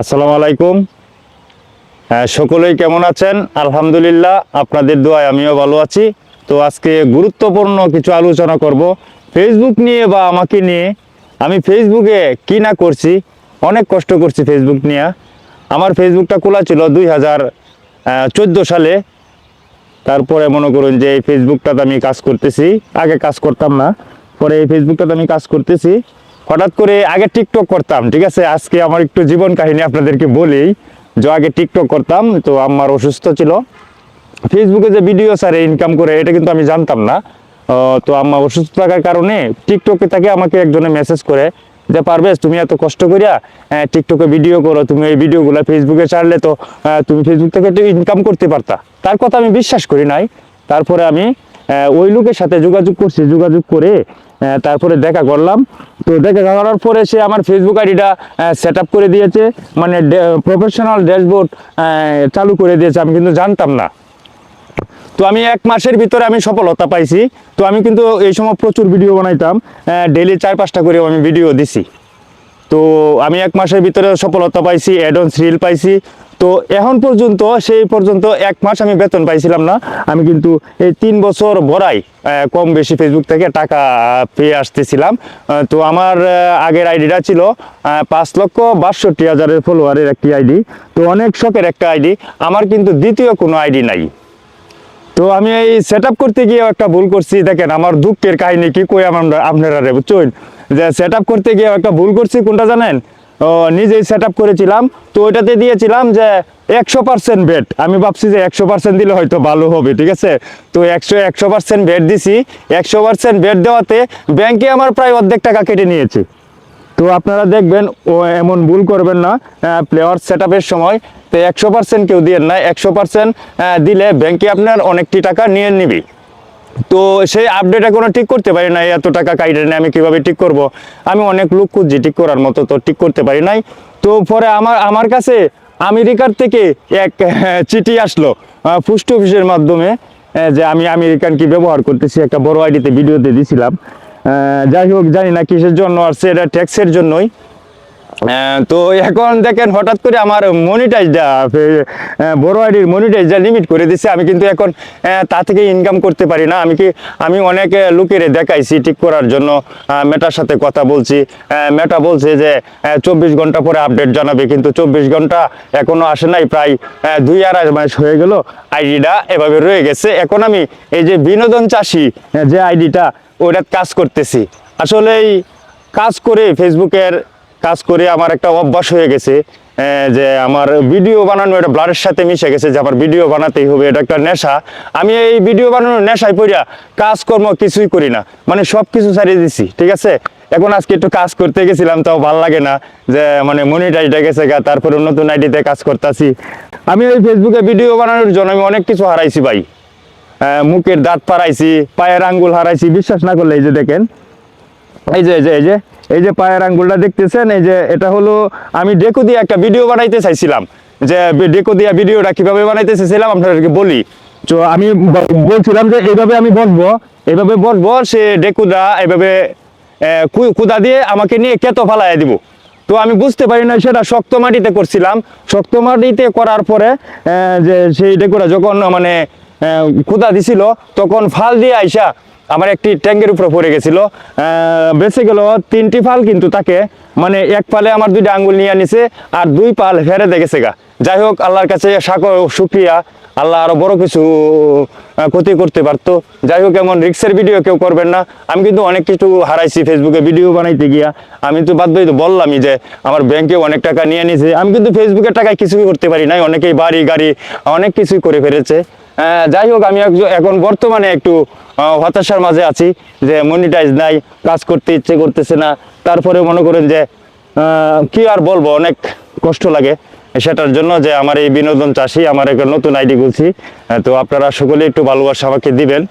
আসসালামু আলাইকুম। হ্যাঁ, সকলেই কেমন আছেন? আলহামদুলিল্লাহ আপনাদের দোয়ায় আমিও ভালো আছি। তো আজকে গুরুত্বপূর্ণ কিছু আলোচনা করব। ফেসবুক নিয়ে বা আমাকে নিয়ে আমি ফেসবুকে কি না করছি অনেক কষ্ট করছি ফেসবুক নিয়ে। আমার ফেসবুকটা খোলা ছিল দুই হাজার চোদ্দ সালে। তারপরে মনে করুন যে এই ফেসবুকটাতে আমি কাজ করতেছি। আগে কাজ করতাম না পরে এই ফেসবুকটাতে আমি কাজ করতেছি। হঠাৎ করে আগে টিকটক করতাম, ঠিক আছে? আজকে আমার একটু জীবন কাহিনী আপনাদেরকে বলি, যে আগে টিকটক করতাম, তো আমার অসুস্থ ছিল। ফেসবুকে যে ভিডিও স্যারে ইনকাম করে, এটা কিন্তু আমি জানতাম না। তো আমার অসুস্থ থাকার কারণে টিকটকে তাকে আমাকে একজনে মেসেজ করে, যে পারবেশ তুমি এত কষ্ট করিয়া টিকটকে ভিডিও করো, তুমি এই ভিডিওগুলো ফেসবুকে ছাড়লে তো তুমি ফেসবুক থেকে একটু ইনকাম করতে পারতা। তার কথা আমি বিশ্বাস করি নাই। তারপরে আমি ওই লোকের সাথে যোগাযোগ করছি, যোগাযোগ করে তারপরে দেখা করলাম। তো দেখা করার পরে সে আমার ফেসবুক আইডিটা সেট করে দিয়েছে। মানে প্রফেশনাল ড্যাশবোর্ড চালু করে দিয়েছে। আমি কিন্তু জানতাম না। তো আমি এক মাসের ভিতরে আমি সফলতা পাইছি। তো আমি কিন্তু এই সময় প্রচুর ভিডিও বানাইতাম। ডেলি চার পাঁচটা করে আমি ভিডিও দিছি। তো আমি এক মাসের ভিতরে সফলতা পাইছি অ্যাডন্স রিল পাইছি। তো এখন পর্যন্ত, সেই পর্যন্ত এক মাস আমি বেতন পাইছিলাম না। আমি কিন্তু এই তিন বছর বড়াই কম বেশি ফেসবুক থেকে টাকা পেয়ে আসতেছিলাম। তো আমার আগের আইডিটা ছিল পাঁচ লক্ষ বাষট্টি হাজারের ফলোয়ারের একটি আইডি। তো অনেক শখের একটা আইডি। আমার কিন্তু দ্বিতীয় কোনো আইডি নাই। তো আমি এই সেট করতে গিয়ে একটা ভুল করছি। দেখেন আমার দুঃখের কাহিনী কি কই আমরা আপনারা রে বুঝছেন? যে সেট করতে গিয়ে একটা ভুল করছি, কোনটা জানেন? ও, নিজেই সেট করেছিলাম। তো ওইটাতে দিয়েছিলাম যে একশো পার্সেন্ট বেড আমি ভাবছি যে একশো পার্সেন্ট দিলে হয়তো ভালো হবে, ঠিক আছে? তো একশো একশো পার্সেন্ট বেড দিছি। একশো পার্সেন্ট বেড দেওয়াতে ব্যাংকে আমার প্রায় অর্ধেক টাকা কেটে নিয়েছে। তো আপনারা দেখবেন ও এমন ভুল করবেন না প্লেয়ার সেট সময় তো একশো পার্সেন্ট কেউ দিয়ে না একশো পার্সেন্ট দিলে ব্যাংকে আপনার অনেকটি টাকা নিয়ে নিবি। তো সেই আপডেট এখনও ঠিক করতে পারি নাই এত টাকা নিয়ে আমি কীভাবে ঠিক করব? আমি অনেক লোক খুঁজছি ঠিক করার মতো তো ঠিক করতে পারি নাই। তো পরে আমার আমার কাছে আমেরিকার থেকে এক চিঠি আসলো পোস্ট অফিসের মাধ্যমে যে আমি আমেরিকান কি ব্যবহার করতেছি একটা বড় আইডিতে ভিডিওতে দিছিলাম। আহ, যাই হোক, জানি না কিসের জন্য আসছে এটা ট্যাক্সের জন্যই। তো এখন দেখেন, হঠাৎ করে আমার মনিটাইজটা বড় আইডির মনিটাইজটা লিমিট করে দিছে। আমি কিন্তু এখন তা থেকে ইনকাম করতে পারি না। আমি কি, আমি অনেক লোকেরে দেখাইছি ঠিক করার জন্য। মেটার সাথে কথা বলছি। মেটা বলছে যে চব্বিশ ঘণ্টা পরে আপডেট জানাবে। কিন্তু চব্বিশ ঘণ্টা এখনও আসে নাই, প্রায় দুই আড়াই মাস হয়ে গেল। আইডিটা এভাবে রয়ে গেছে। এখন আমি এই যে বিনোদন চাষি যে আইডিটা ওইটা কাজ করতেছি। আসলে এই কাজ করে ফেসবুকের কাজ করে আমার একটা অভ্যাস হয়ে গেছে যে আমার ভিডিও বানানো এটা ব্লাডের সাথে মিশে গেছে, যে আমার ভিডিও বানাতেই হবে, এটা একটা নেশা। আমি এই ভিডিও বানানোর নেশায় পড়িয়া কাজকর্ম কিছুই করি না। মানে সব কিছু ছাড়িয়ে দিছি, ঠিক আছে? এখন আজকে একটু কাজ করতে গেছিলাম, তাও ভালো লাগে না, যে মানে মনিটাইজটা গেছে গা, তারপরে নতুন আইডিতে কাজ করতেছি। আমি ওই ফেসবুকে ভিডিও বানানোর জন্য আমি অনেক কিছু হারাইছি ভাই। মুখের দাঁত পারাইছি পায়ের আঙ্গুল হারাইছি, বিশ্বাস না করলে এই যে দেখেন। এই যে এই যে এই যে এই যে পায়ের আঙ্গুলটা দেখতেছেন, এই যে এটা হলো, আমি ডেকো দিয়ে একটা ভিডিও বানাইতে চাইছিলাম। যে ডেকো দিয়া ভিডিওটা কীভাবে বানাইতে চাইছিলাম, আপনাদেরকে বলি। তো আমি বলছিলাম যে এইভাবে আমি বসবো এইভাবে বসবো সে ডেকুদা এইভাবে কুদা দিয়ে আমাকে নিয়ে কেতো ফালাই দিব। তো আমি বুঝতে পারি না সেটা শক্ত মাটিতে করছিলাম। শক্ত মাটিতে করার পরে যে সেই ডেকুরা যখন মানে কুদা দিছিল, তখন ফাল দিয়ে আইসা আমার একটি ট্যাঙ্কের উপরে পড়ে গেছিল। বেঁচে গেল তিনটি ফাল কিন্তু তাকে মানে এক পালে আমার দুইটা আঙ্গুল নিয়ে নিছে আর দুই পাল ফেরে দেখেছে গা। যাই হোক, আল্লাহর কাছে সাকর শুক্রিয়া। আল্লাহ আরও বড় কিছু ক্ষতি করতে পারতো। যাই হোক, এমন রিক্সের ভিডিও কেউ করবেন না। আমি কিন্তু অনেক কিছু হারাইছি ফেসবুকে ভিডিও বানাইতে গিয়া। আমি তো বাধ্য তো বললামই যে আমার ব্যাংকে অনেক টাকা নিয়ে নিছে আমি কিন্তু ফেসবুকের টাকায় কিছুই করতে পারি নাই। অনেকেই বাড়ি, গাড়ি, অনেক কিছুই করে ফেলেছে। যাই হোক, আমি এখন বর্তমানে একটু হতাশার মাঝে আছি যে মনিটাইজ নাই, কাজ করতে ইচ্ছে করতেছে না। তারপরে মনে করেন যে কি আর বলব, অনেক কষ্ট লাগে। সেটার জন্য যে আমার এই বিনোদন চাষি, আমার একটা নতুন আইডি খুলছি। তো আপনারা সকলে একটু ভালোবাসা আমাকে দিবেন।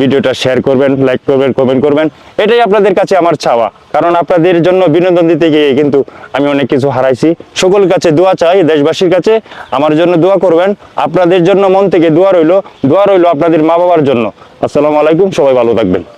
ভিডিওটা শেয়ার করবেন লাইক করবেন কমেন্ট করবেন। এটাই আপনাদের কাছে আমার চাওয়া। কারণ আপনাদের জন্য বিনোদন দিতে গিয়ে কিন্তু আমি অনেক কিছু হারাইছি। সকল কাছে দোয়া চাই, দেশবাসীর কাছে আমার জন্য দোয়া করবেন। আপনাদের জন্য মন থেকে দোয়া রইল। দোয়া রইল আপনাদের মা বাবার জন্য। আসসালামু আলাইকুম, সবাই ভালো থাকবেন।